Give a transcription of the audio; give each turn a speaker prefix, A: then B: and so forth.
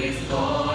A: Христос.